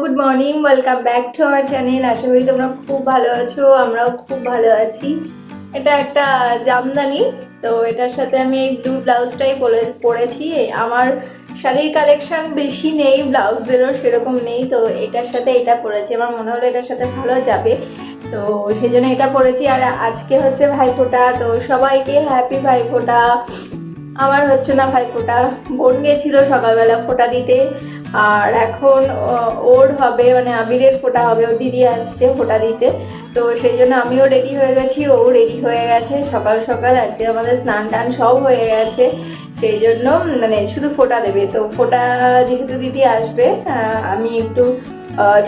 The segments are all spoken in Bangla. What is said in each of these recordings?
Good morning welcome back to our channel আশা করি তোমরা খুব ভালো আছো, আমরাও খুব ভালো আছি। এটা একটা জামদানি, তো এটার সাথে আমি এই ব্লু ব্লাউজটাই পরে, পরেছি। আমার শাড়ির কালেকশন বেশি নেই ব্লাউজেরও সেরকম নেই, তো এটার সাথে এটা পরেছি। আমার মনে হলো এটার সাথে ভালো যাবে। তো সেই জন্য এটা পরেছি। আর আজকে হচ্ছে ভাইফোঁটা, তো সবাইকে হ্যাপি ভাইফোঁটা। আমার হচ্ছে না ভাইফোঁটা। বোন গেছিল সকালবেলা ফোঁটা দিতে। আর এখন ওর হবে মানে আবিরের ফোঁটা হবে ও দিদি আসছে ফোঁটা দিতে। তো সেই জন্য আমিও রেডি হয়ে গেছি ও রেডি হয়ে গেছে। সকাল সকাল আজকে আমাদের স্নান টান সব হয়ে গেছে। সেই জন্য মানে শুধু ফোঁটা দেবে। তো ফোঁটা যেহেতু দিদি আসবে আমি একটু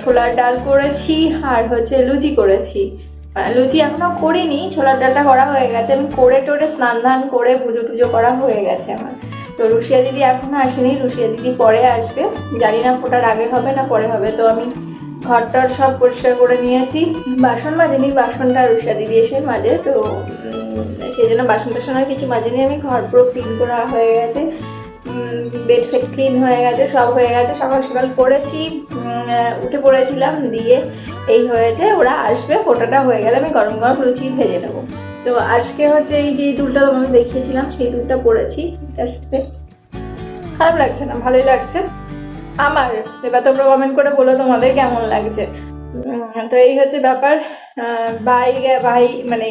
ছোলার ডাল করেছি আর হচ্ছে লুচি করেছি। মানে লুচি এখনও করিনি, ছোলার ডালটা করা হয়ে গেছে। আমি করে টোরে স্নান ধান করে পুজো টুজো করা হয়ে গেছে আমার। তো রুশিয়া দিদি এখনও আসেনি, রুশিয়া দিদি পরে আসবে। জানি না ফোটার আগে হবে না পরে হবে, তো আমি ঘরটার সব পরিষ্কার করে নিয়েছি। বাসন মাজিনি, বাসনটা রুশিয়া দিদি এসে মাঝে তো সেই জন্য বাসন টাসন আর কিছু মাজিনি। আমি ঘর পুরো ক্লিন করা হয়ে গেছে। বেড ফেড ক্লিন হয়ে গেছে, সব হয়ে গেছে। সকাল সকাল করেছি উঠে পড়েছিলাম, দিয়ে এই হয়েছে, ওরা আসবে, ফোটাটা হয়ে গেলে আমি গরম গরম লুচি ভেজে নেব। তো আজকে হচ্ছে এই যে দুলটা তোমাকে দেখিয়েছিলাম, সেই দুলটা পরেছি তার সাথে খারাপ লাগছে না, ভালোই লাগছে। আমার, এবার তোমরা কমেন্ট করে বলো তোমাদের কেমন লাগছে। তো এই হচ্ছে ব্যাপার ভাই ভাই মানে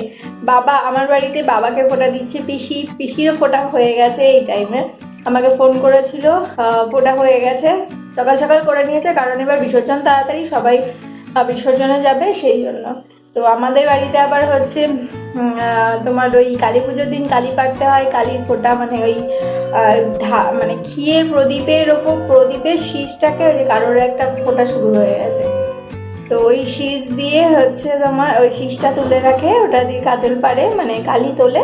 বাবা, আমার বাড়িতে বাবাকে ফোটা দিচ্ছে, পিসি, পিসিরও ফোটা হয়ে গেছে এই টাইমে আমাকে ফোন করেছিল ফোটা হয়ে গেছে, সকাল সকাল করে নিয়েছে, কারণ এবার বিসর্জন তাড়াতাড়ি সবাই বিসর্জনে যাবে, সেই জন্য। তো আমাদের বাড়িতে আবার হচ্ছে তোমার ওই কালী পুজোর দিন কালী পাড়তে হয়, কালীর ফোঁটা মানে ওই মানে ঘিয়ের প্রদীপের ওপর, প্রদীপের শীষটাকে ওই যে কারোর একটা ফোঁটা শুরু হয়ে গেছে। তো ওই শীষ দিয়ে হচ্ছে তোমার ওই শীষটা তুলে রাখে, ওটা দিয়ে কাজল পারে মানে কালি তোলে,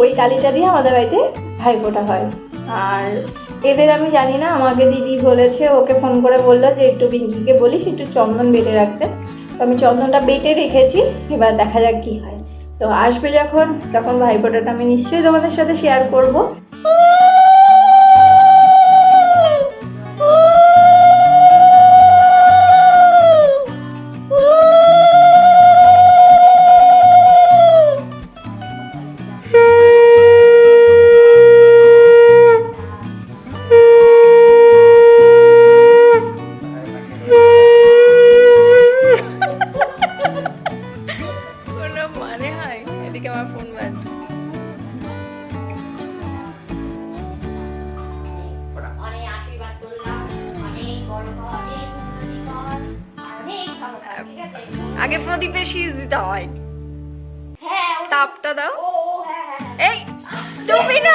ওই কালিটা দিয়ে আমাদের বাড়িতে ভাইফোঁটা হয়। আর এদের আমি জানি না, আমাকে দিদি বলেছে, ওকে ফোন করে বলল যে, একটু পিঙ্কিকে বলিস, একটু চন্দন বেটে রাখতে। তো আমি চন্দনটা বেটে রেখেছি, এবার দেখা যাক কি হয়। তো আসবে যখন, তখন ভাইফোঁটাটা আমি নিশ্চয়ই তোমাদের সাথে শেয়ার করব। আগে প্রদীপে শীষ দিতে হয়। হ্যাঁ তাপটা দাও। ও ও, হ্যাঁ হ্যাঁ। এই ডুবি না।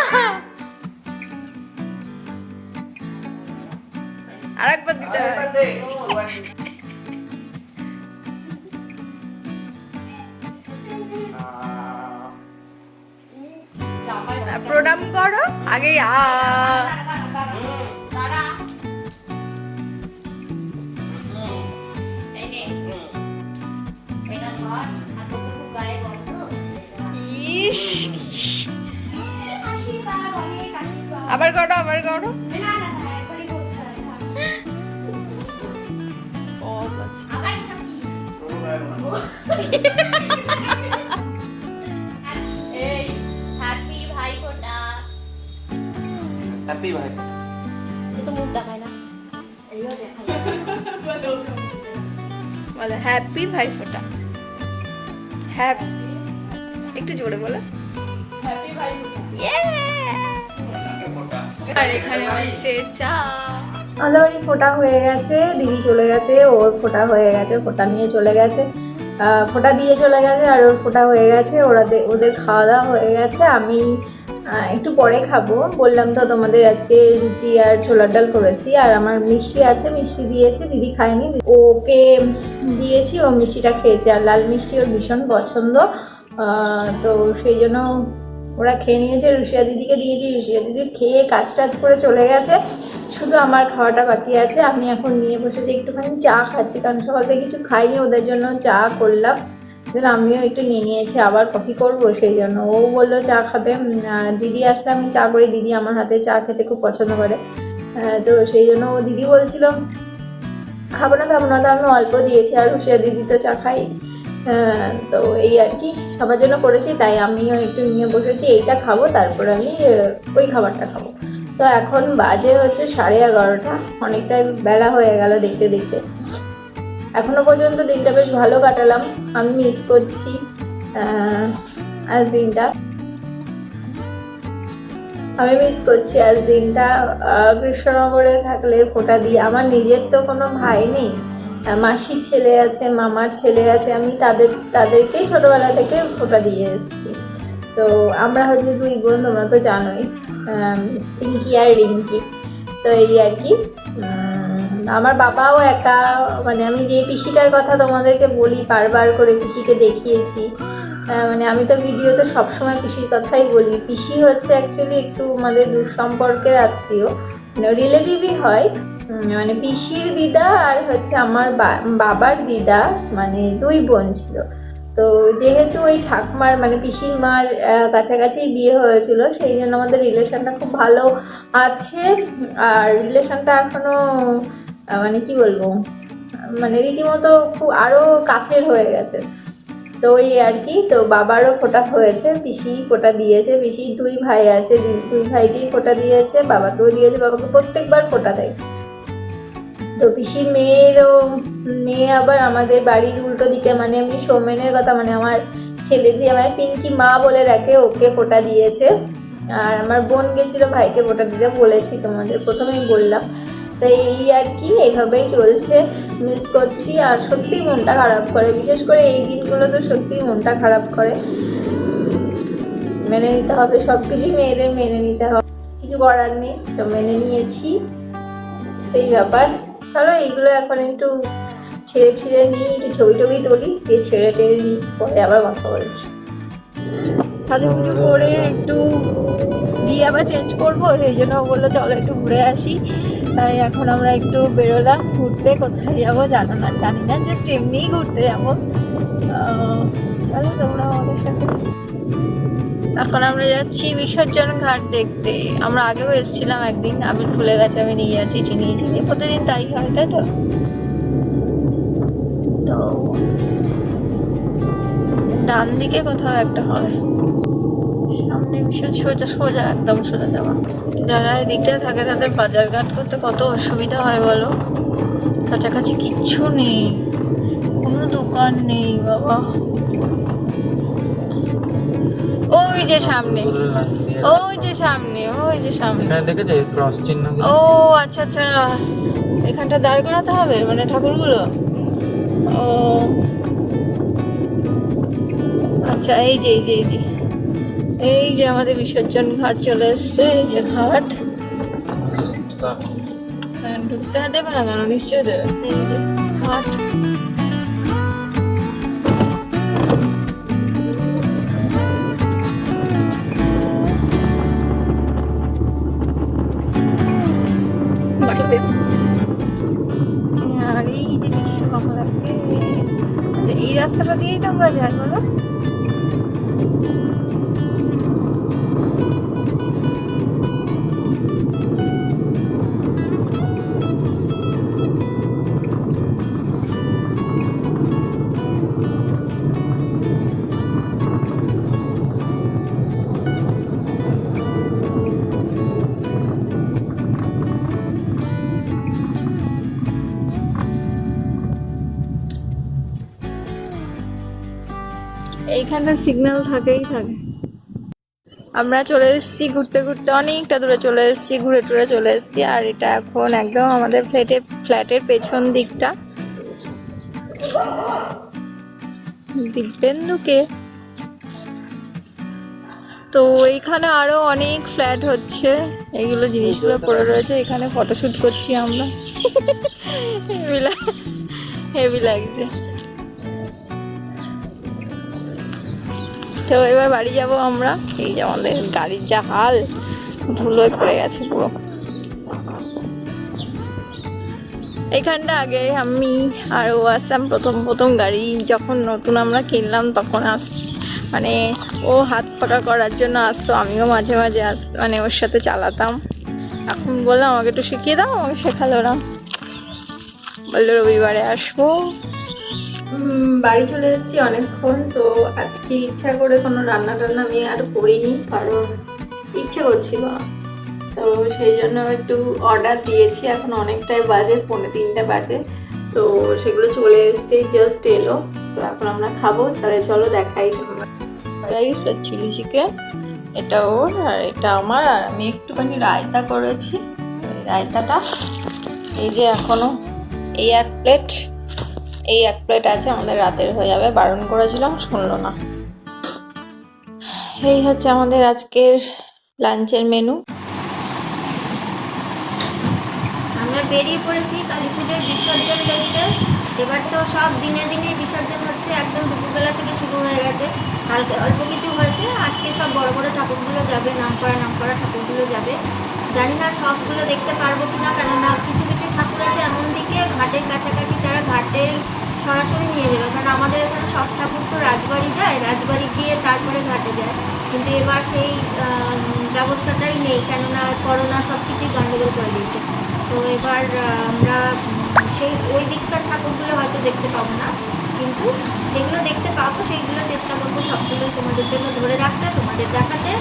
আরেকবার দিতে হয়। প্রণাম করো আগে আ। ইস আবার করো আবার করো। হ্যাপি ভাই তো মুখ দেখায় না বলো হ্যাপি ভাইফোঁটা। হ্যাপি একটু জোরে বলো! আর এখানে হচ্ছে চা। আমাদের বাড়ি ফোটা হয়ে গেছে দিদি চলে গেছে ওর ফোটা হয়ে গেছে ফোটা নিয়ে চলে গেছে। ফোটা দিয়ে চলে গেছে আর ওর ফোটা হয়ে গেছে ওরা ওদের খাওয়া দাওয়া হয়ে গেছে আমি একটু পরে খাব। বললাম তো তোমাদের আজকে লুচি আর ছোলার ডাল করেছি আর আমার মিষ্টি আছে মিষ্টি দিয়েছে দিদি খায়নি। ওকে দিয়েছি ও মিষ্টিটা খেয়েছে আর লাল মিষ্টি ওর ভীষণ পছন্দ। তো সেই জন্য ওরা খেয়ে নিয়েছে রুশিয়া দিদিকে দিয়েছি। রুশিয়া দিদি খেয়ে কাজ টাজ করে চলে গেছে। শুধু আমার খাওয়াটা বাকি আছে। আমি এখন নিয়ে বসেছি একটুখানি চা খাচ্ছি, কারণ সকাল থেকে কিছু খাইনি, ওদের জন্য চা করলাম। then আমিও একটু নিয়ে নিয়েছি, আবার কফি করব সেই জন্য। ও বলল চা খাবে। দিদি আসলে আমি চা করি। দিদি আমার হাতে চা খেতে খুব পছন্দ করে। তো সেই জন্য ও দিদি বলছিল, খাব না খাব না। তো আমি অল্প দিয়েছি আর হুশিয়া দিদি তো চা খাই তো এই আর কি, সবার জন্য করেছি, তাই আমিও একটু নিয়ে বসেছি, এইটা খাব, তারপরে আমি ওই খাবারটা খাব। তো এখন বাজে হচ্ছে সাড়ে এগারোটা, অনেকটাই বেলা হয়ে গেল দেখতে দেখতে। এখনও পর্যন্ত দিনটা বেশ ভালো কাটালাম, আমি মিস করছি আজ দিনটা। আমি মিস করছি আজ দিনটা কৃষ্ণনগরে থাকলে ফোটা দিয়ে আমার নিজের তো কোনো ভাই নেই। মাসির ছেলে আছে মামার ছেলে আছে আমি তাদের তাদেরকেই ছোটোবেলা থেকে ফোটা দিয়ে এসেছি। তো আমরা হচ্ছে দুই বোন তোমরা তো জানোই পিঙ্কি আর রিঙ্কি। তো এই আর কি আমার বাবাও একা মানে আমি যে পিসিটার কথা তোমাদেরকে বলি বারবার করে পিসিকে দেখিয়েছি মানে আমি তো ভিডিওতে সবসময় পিসির কথাই বলি। পিসি হচ্ছে অ্যাকচুয়ালি একটু আমাদের দূর সম্পর্কের আত্মীয় রিলেটিভই হয় উম, মানে পিসির দিদা আর হচ্ছে আমার বাবার দিদা মানে দুই বোন ছিল। তো যেহেতু ওই ঠাকুমার মানে পিসির মার কাছাকাছি বিয়ে হয়েছিল, সেই জন্য আমাদের রিলেশনটা খুব ভালো আছে। আর রিলেশনটা এখনও মানে কি বলব মানে রীতিমতো খুব আরও কাছের হয়ে গেছে। তো ওই আর কি, তো বাবারও ফোটা হয়েছে, পিসি ফোটা দিয়েছে পিসির দুই ভাই আছে, দুই ভাইকেই ফোটা দিয়েছে, বাবাকেও দিয়েছে, বাবাকে প্রত্যেকবার ফোটা দেয়। তো পিসির মেয়েরও মেয়ে আবার আমাদের বাড়ির উল্টো দিকে মানে আমি সৌমেনের কথা মানে আমার ছেলে যে আমার পিঙ্কি মা বলে রাখে ওকে ফোটা দিয়েছে। আর আমার বোন গেছিল ভাইকে ফোটা দিতে, বলেছি তোমাদের, প্রথমেই বললাম। তো এই আর কি, এইভাবেই চলছে মিস করছি, আর সত্যিই মনটা খারাপ করে। বিশেষ করে এই দিনগুলো তো সত্যিই মনটা খারাপ করে। মেনে নিতে হবে সব কিছুই মেয়েদের মেনে নিতে হবে। কিছু করার নেই, তো মেনে নিয়েছি। এই ব্যাপার। চলো এইগুলো এখন একটু ছেড়ে ছিঁড়ে নিই, একটু ছবি টবি তুলি, দিয়ে ছেড়ে টেড়ে নিই, পরে আবার কথা বলছি। সাজুগুজু করে একটু দিয়ে আবার চেঞ্জ করব, সেই জন্য বলল, চলো একটু ঘুরে আসি। তাই এখন আমরা একটু বেরোলাম, ঘুরতে কোথায় যাব জানো না, জানি না জাস্ট এমনিই ঘুরতে যাব। চলো তোমরা আমাদের সাথে এখন আমরা যাচ্ছি বিসর্জন ঘাট দেখতে। আমরা আগেও এসেছিলাম একদিন, আবির ভুলে গেছে, আমি নিয়ে যাচ্ছি, চিনি চিনি প্রতিদিন তাই হয়, তাই তো? তো, ডান দিকে কোথাও একটা হবে সামনে ভীষণ সোজা সোজা, একদম সোজা যাওয়া। যারা এদিকটা থাকে, তাদের বাজার ঘাট করতে কত অসুবিধা হয় বলো? কাছাকাছি কিচ্ছু নেই। কোনো দোকান নেই, বাবা। ওই যে সামনে। ওই যে সামনে ওই যে সামনে। দেখেছে ক্রস চিহ্ন ও আচ্ছা আচ্ছা। এখানটা দাঁড় করাতে হবে মানে ঠাকুরগুলো? ও। আচ্ছা এই যে এই যে এই যে। এই যে আমাদের বিসর্জন ঘাট চলে এসছে এই যে ঘাট। ঢুকতে দেবে না কেন নিশ্চয়ই দেবে। এই যে ঘাট। এইখানটা সিগন্যাল থাকেই থাকে। আমরা চলে এসেছি ঘুরতে ঘুরতে, অনেকটা দূরে চলে এসেছি, ঘুরে টুরে চলে এসেছি, আর এটা এখন একদম আমাদের ফ্ল্যাটের ফ্ল্যাটের পেছন দিকটা। দিব্যেন্দুকে। তো এইখানে আরও অনেক ফ্ল্যাট হচ্ছে, এইগুলো জিনিসগুলো পড়ে রয়েছে, এখানে ফটোশুট করছি আমরা। হেভি লাগছে। তো এবার বাড়ি যাব আমরা। এই যে আমাদের গাড়ির যা হাল, ধুলোয় পড়ে গেছে পুরো। এখানটা আগে আমি আর ও আসতাম প্রথম প্রথম গাড়ি। যখন নতুন আমরা কিনলাম তখন আস মানে ও হাত পাকা করার জন্য আসতো, আমিও মাঝে মাঝে আস মানে ওর সাথে চালাতাম। এখন বললাম, আমাকে একটু শিখিয়ে দাও, আমাকে শেখালো না। বলল, রবিবারে আসব। বাড়ি চলে এসেছি অনেকক্ষণ, তো আজকে ইচ্ছা করে কোনো রান্না টান্না আমি আর করিনি, কারণ ইচ্ছে করছিল। তো সেই জন্য একটু অর্ডার দিয়েছি, এখন অনেকটাই বাজে, পৌনে তিনটে বাজে। তো সেগুলো চলে এসছে জাস্ট এলো। তো এখন আমরা খাব, তাহলে চলো দেখাই। রাইস আর চিলি চিকেন এটা ওর আর এটা আমার, আর আমি একটুখানি রায়তা করেছি। রায়তাটা, এই যে এখনও, এই এক প্লেট এই এক প্লেট আছে, আমাদের রাতের হয়ে যাবে। বারণ করেছিলাম, শুনলো না। এই হচ্ছে আমাদের আজকের লাঞ্চের মেনু আমরা বেরিয়ে পড়েছি কালী পুজোর বিসর্জন দেখতে। এবার তো সব দিনে দিনে বিসর্জন হচ্ছে, একদম দুপুরবেলা থেকে শুরু হয়ে গেছে। কালকে অল্প কিছু হয়েছে, আজকে সব বড় বড় ঠাকুরগুলো যাবে নাম করা নাম করা ঠাকুরগুলো যাবে। জানি না সবগুলো দেখতে পারব কিনা, কেননা কিছু কিছু ঠাকুর আছে এমন দিকে ঘাটের কাছাকাছি তারা ঘাটে সরাসরি নিয়ে যাবে। কারণ আমাদের এখানে সব ঠাকুর তো রাজবাড়ি যায়, রাজবাড়ি গিয়ে তারপরে ঘাটে যায়। কিন্তু এবার সেই ব্যবস্থাটাই নেই, কেননা করোনা সব কিছুই গণ্ডগোল করে দিয়েছে। তো এবার আমরা সেই, ওই দিককার ঠাকুরগুলো হয়তো দেখতে পাবো না। কিন্তু যেগুলো দেখতে পাবো, সেইগুলো চেষ্টা করব সবগুলো তোমাদের জন্য ধরে রাখতে, তোমাদের দেখাতে।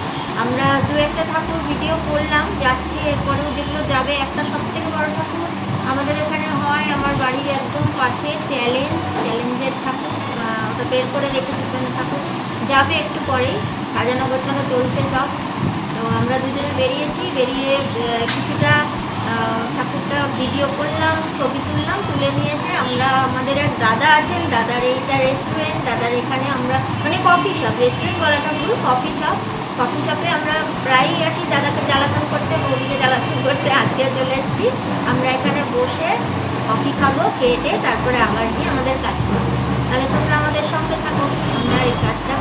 আমরা দু একটা ঠাকুর ভিডিও করলাম, যাচ্ছি, এরপরেও যেগুলো যাবে, একটা সব থেকে বড় ঠাকুর আমাদের এখানে হয়, আমার বাড়ির একদম পাশে চ্যালেঞ্জ চ্যালেঞ্জের ঠাকুর ওটা বের করে রেখেছি ঠাকুর। যাবে একটু পরেই, সাজানো গোছানো চলছে সব। তো আমরা দুজনে বেরিয়েছি, বেরিয়ে কিছুটা ঠাকুরটা ভিডিও করলাম, ছবি তুললাম, তুলে নিয়ে এসে আমরা, আমাদের এক দাদা আছেন, দাদার এইটা রেস্টুরেন্ট দাদার এখানে আমরা মানে কফি শপ রেস্টুরেন্ট বলাটা ভুল কফি শপ কফি শপে আমরা প্রায়ই আসি দাদাকে জ্বালাতন করতে, বৌদিকে জ্বালাতন করতে। আজকে চলে এসেছি। আমরা এখানে বসে কফি খাব, খেয়ে তারপরে আবার গিয়ে আমাদের কাজ করব। তাহলে তোমরা আমাদের সঙ্গে থাকো। আমরা এই কাজটা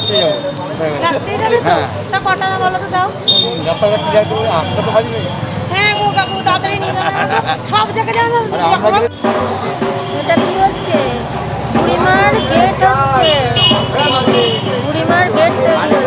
যাই যাব। লাস্টে যাবে তো? হ্যাঁ। তা কটা বলো তো দাও রাস্তাটা কি যাবে? আটটা তো বাজবে। হ্যাঁ গো কাকু তাড়াতাড়ি নিয়ে যাও সব জায়গায় যাও এটা কি হচ্ছে? বুড়িমার গেট হচ্ছে। বুড়িমার গেট তৈরি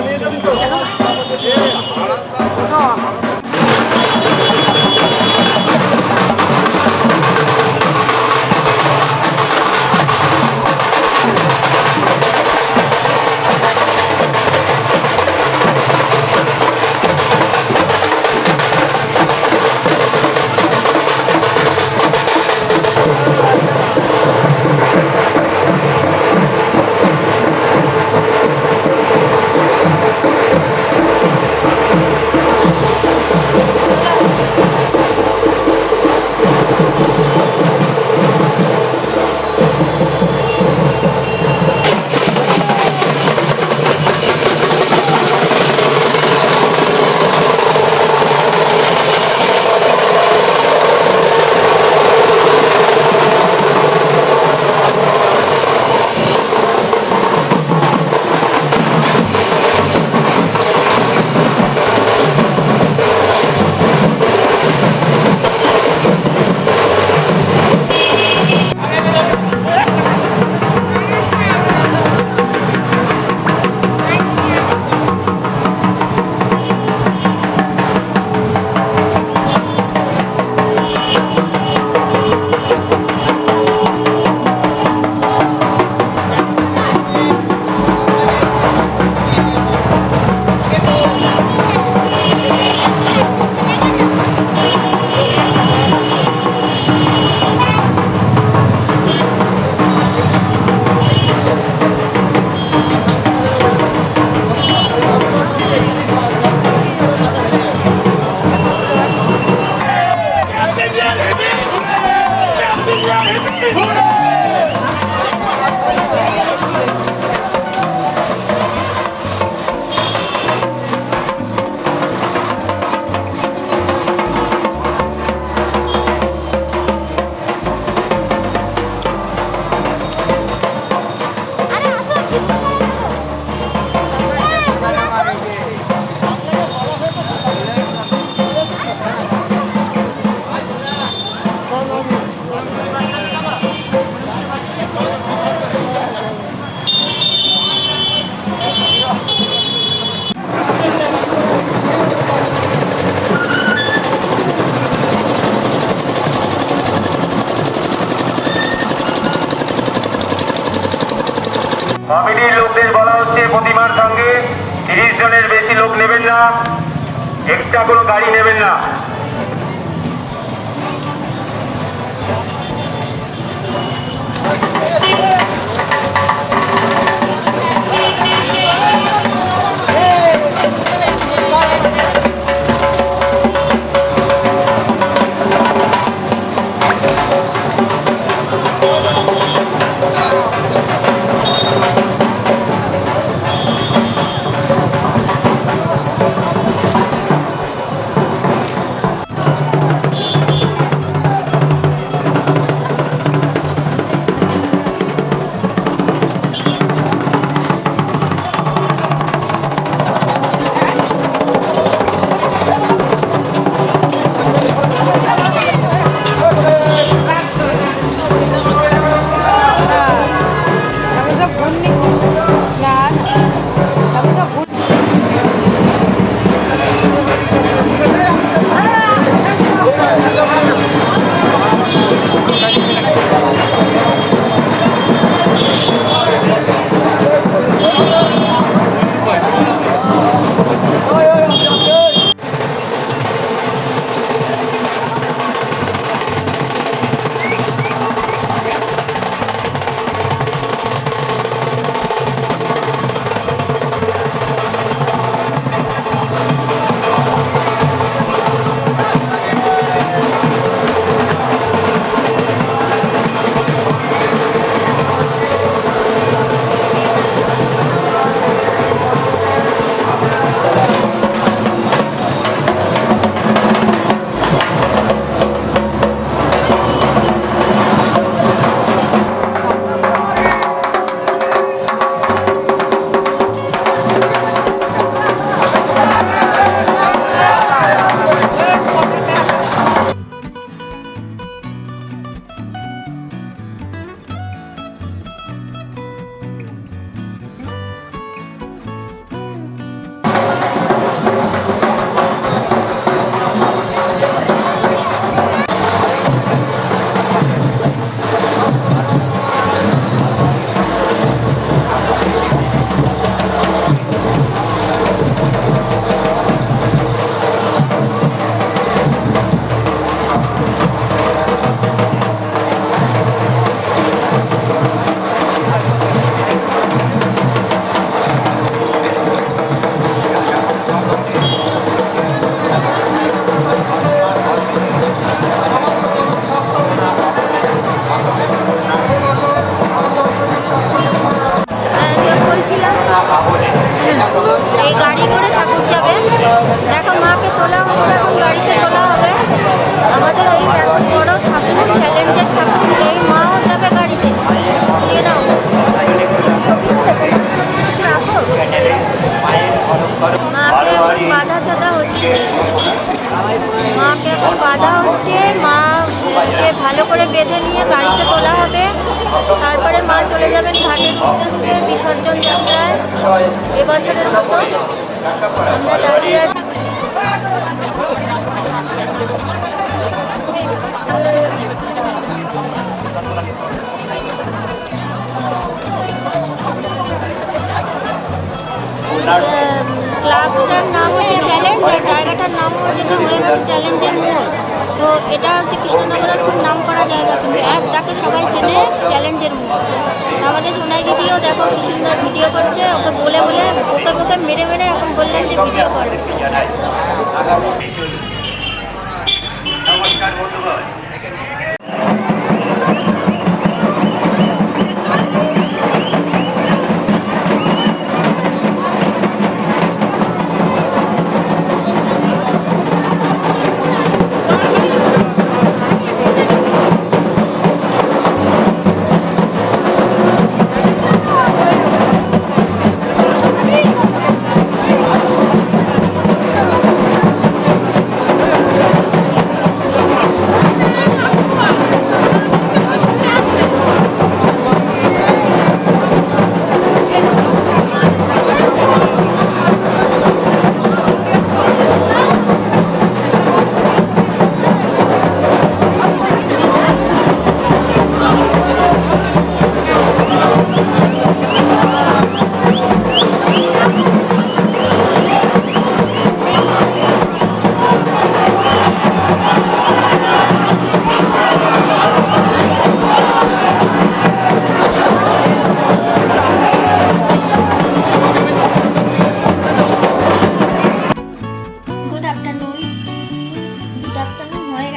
可以了 হ্যাঁ, তো এটা হচ্ছে কৃষ্ণনগরের খুব নাম করা জায়গা, কিন্তু এক ডাকে সবাই চেনে চ্যালেঞ্জের মুখ আমাদের সোনাই দিদিও দেখো কি সুন্দর ভিডিও করছে, ওকে বলে বলে ওকে ওকে মেরে মেরে এখন বললেন যে ভিডিও করে। নমস্কার বন্ধুগণ।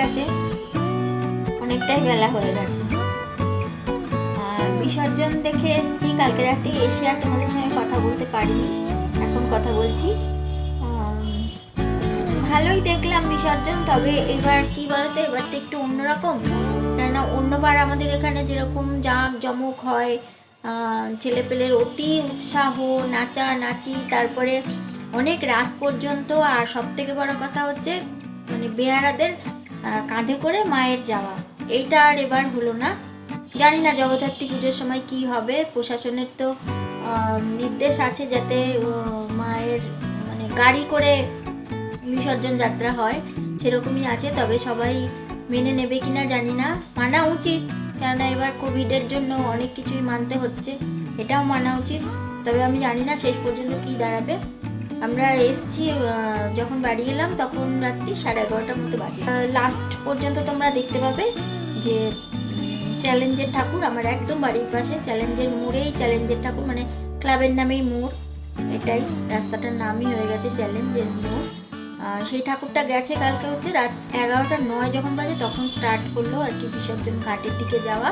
গেছে। অনেকটাই বেলা হয়ে গেছে। বিসর্জন দেখে এসছি। কালকে রাতে এসে আর তোমাদের সঙ্গে কথা বলতে পারিনি। এখন কথা বলছি। ভালোই দেখলাম বিসর্জন। তবে এবার কি বলতো, এবার তো একটু অন্যরকম। কেননা অন্যবার আমাদের এখানে যেরকম জাঁক জমক হয় ছেলেপেলের অতি উৎসাহ, নাচা, নাচি, তারপরে অনেক রাত পর্যন্ত। আর সব থেকে বড় কথা হচ্ছে মানে বেহারাদের কাঁধে করে মায়ের যাওয়া। এইটা আর এবার হলো না। জানি না জগদ্ধাত্রী পুজোর সময় কি হবে। প্রশাসনের তো নির্দেশ আছে যাতে মায়ের মানে গাড়ি করে বিসর্জন যাত্রা হয়। সেরকমই আছে, তবে সবাই মেনে নেবে কিনা জানি না। মানা উচিত, কেননা এবার কোভিডের জন্য অনেক কিছুই মানতে হচ্ছে। এটাও মানা উচিত। তবে আমি জানি না শেষ পর্যন্ত কি দাঁড়াবে। আমরা এসছি যখন বাড়ি এলাম তখন রাত্রি সাড়ে এগারোটার মতো বাজে লাস্ট পর্যন্ত তোমরা দেখতে পাবে যে চ্যালেঞ্জের ঠাকুর আমার একদম বাড়ির পাশে। চ্যালেঞ্জের মোড়েই চ্যালেঞ্জের ঠাকুর মানে ক্লাবের নামেই মোড়, এটাই। রাস্তাটার নামই হয়ে গেছে চ্যালেঞ্জের মোড়। সেই ঠাকুরটা গেছে কালকে হচ্ছে রাত এগারোটা নয় যখন বাজে তখন স্টার্ট করল আর কি বিসর্জন ঘাটের দিকে যাওয়া।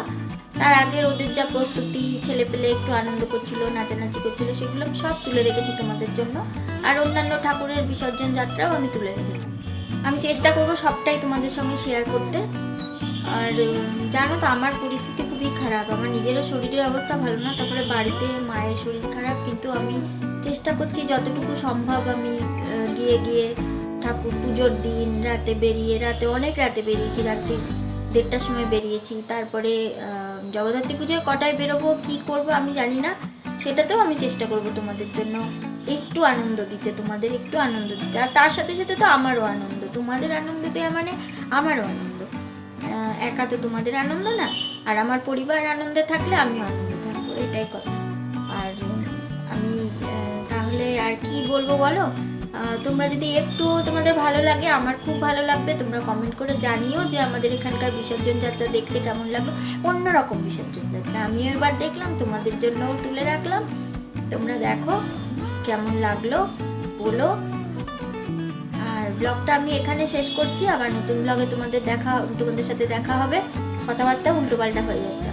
তার আগে ওদের যা প্রস্তুতি ছেলে পেলে একটু আনন্দ করছিল, নাচানাচি করছিল, সেগুলো সব তুলে রেখেছি তোমাদের জন্য। আর অন্যান্য ঠাকুরের বিসর্জন যাত্রাও আমি তুলে রেখেছি আমি চেষ্টা করব সবটাই তোমাদের সঙ্গে শেয়ার করতে। আর জানো তো, আমার পরিস্থিতি খুবই খারাপ। আমার নিজেরও শরীরের অবস্থা ভালো না, তারপরে বাড়িতে মায়ের শরীর খারাপ। কিন্তু আমি চেষ্টা করছি যতটুকু সম্ভব আমি গিয়ে গিয়ে ঠাকুর পুজোর দিন, রাতে বেরিয়ে, রাতে অনেক রাতে বেরিয়েছি। রাত্রি দেড়টার সময় বেরিয়েছি। তারপরে জগদ্ধাত্রী পুজোয় কটায় বেরোবো, কী করব আমি জানি না। সেটাতেও আমি চেষ্টা করব তোমাদের জন্য। একটু আনন্দ দিতে, তোমাদের একটু আনন্দ দিতে। আর তার সাথে সাথে তো আমারও আনন্দ। তোমাদের আনন্দ দেওয়া মানে আমারও আনন্দ। একা তো তোমাদের আনন্দ না। আর আমার পরিবার আনন্দে থাকলে আমিও আনন্দে থাকব, এটাই কথা। আর আমি তাহলে আর কি বলব বলো? তোমরা যদি একটু তোমাদের ভালো লাগে, আমার খুব ভালো লাগবে, তোমরা কমেন্ট করে জানিও যে আমাদের এখানকার বিসর্জন যাত্রা দেখতে কেমন লাগল। অন্যরকম বিসর্জন যাত্রা। আমিও এবার দেখলাম, তোমাদের জন্যও তুলে রাখলাম। তোমরা দেখো। কেমন লাগল, বলো। আর ব্লগটা আমি এখানে শেষ করছি, আবার নতুন ব্লগে তোমাদের দেখা, তোমাদের সাথে দেখা হবে। কথাবার্তা উল্টোপাল্টা হয়ে যাচ্ছে।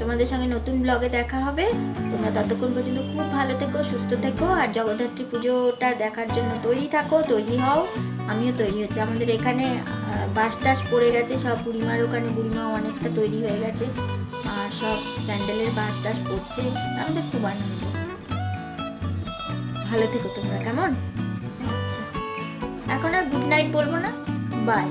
তোমাদের সঙ্গে নতুন ব্লগে দেখা হবে। তোমরা ততক্ষণ পর্যন্ত খুব ভালো থেকো, সুস্থ থেকো, আর জগদ্ধাত্রী পুজোটা দেখার জন্য তৈরি থাকো, তৈরি হও। আমিও তৈরি হচ্ছি। আমাদের এখানে বাস টাস পড়ে গেছে, সব বুড়িমার ওখানে বুড়িমাও অনেকটা তৈরি হয়ে গেছে। আর সব প্যান্ডেলের বাস টাস পড়ছে। আমাদের খুব আনন্দ। ভালো থেকো তোমরা কেমন? আচ্ছা। এখন আর গুড নাইট বলব না? বাই